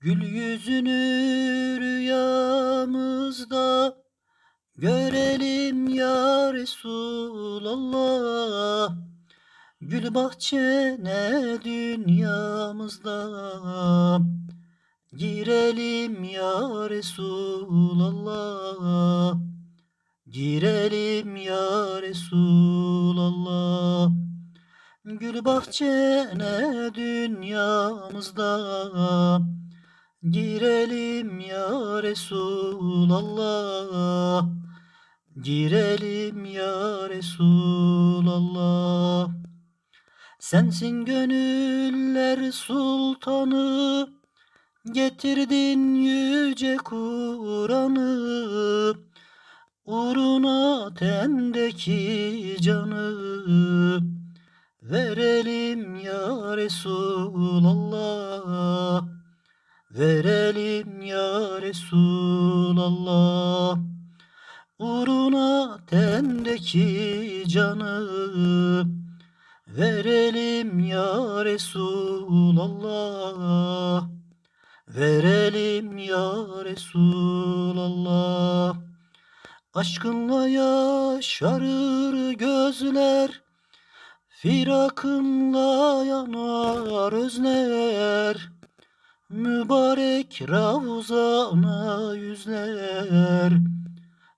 Gül yüzünü rüyamızda görelim ya Resulallah. Gül bahçene dünyamızda girelim ya Resulallah. Girelim ya Resulallah. Gül bahçene dünyamızda Girelim ya Resulallah. Girelim ya Resulallah. Sensin gönüller sultanı. Getirdin yüce Kur'an'ı. Uğruna tendeki canı. Verelim ya Resulallah Verelim ya Resulallah. Uğruna tendeki canı. Verelim ya Resulallah. Verelim ya Resulallah. Aşkınla yaşarır gözler. Firakınla yanar özler Mübarek Ravzana yüzler.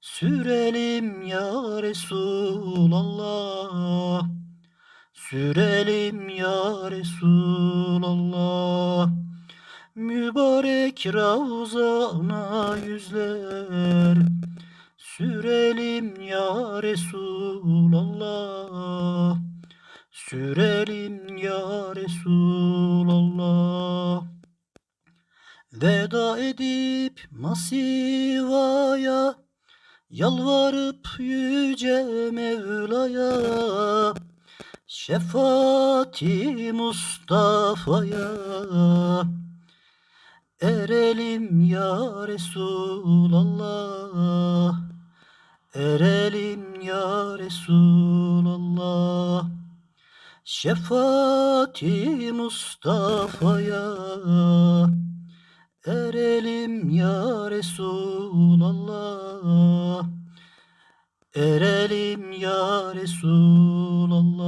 Sürelim ya Resulallah. Sürelim ya Resulallah. Mübarek Ravzana yüzler. Sürelim ya Resulallah. Sürelim ya Resulallah Veda edip masivaya Yalvarıp yüce Mevla'ya Şefaati Mustafa'ya. Erelim ya Resulallah Erelim ya Resulallah. Şefaati Mustafa'ya Erelim ya Resulallah. Erelim ya Resulallah.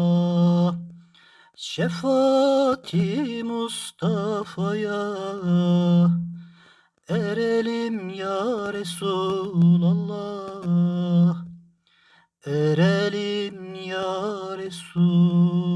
Şefaati Mustafa'ya. Erelim ya Resulallah. Erelim ya Resulallah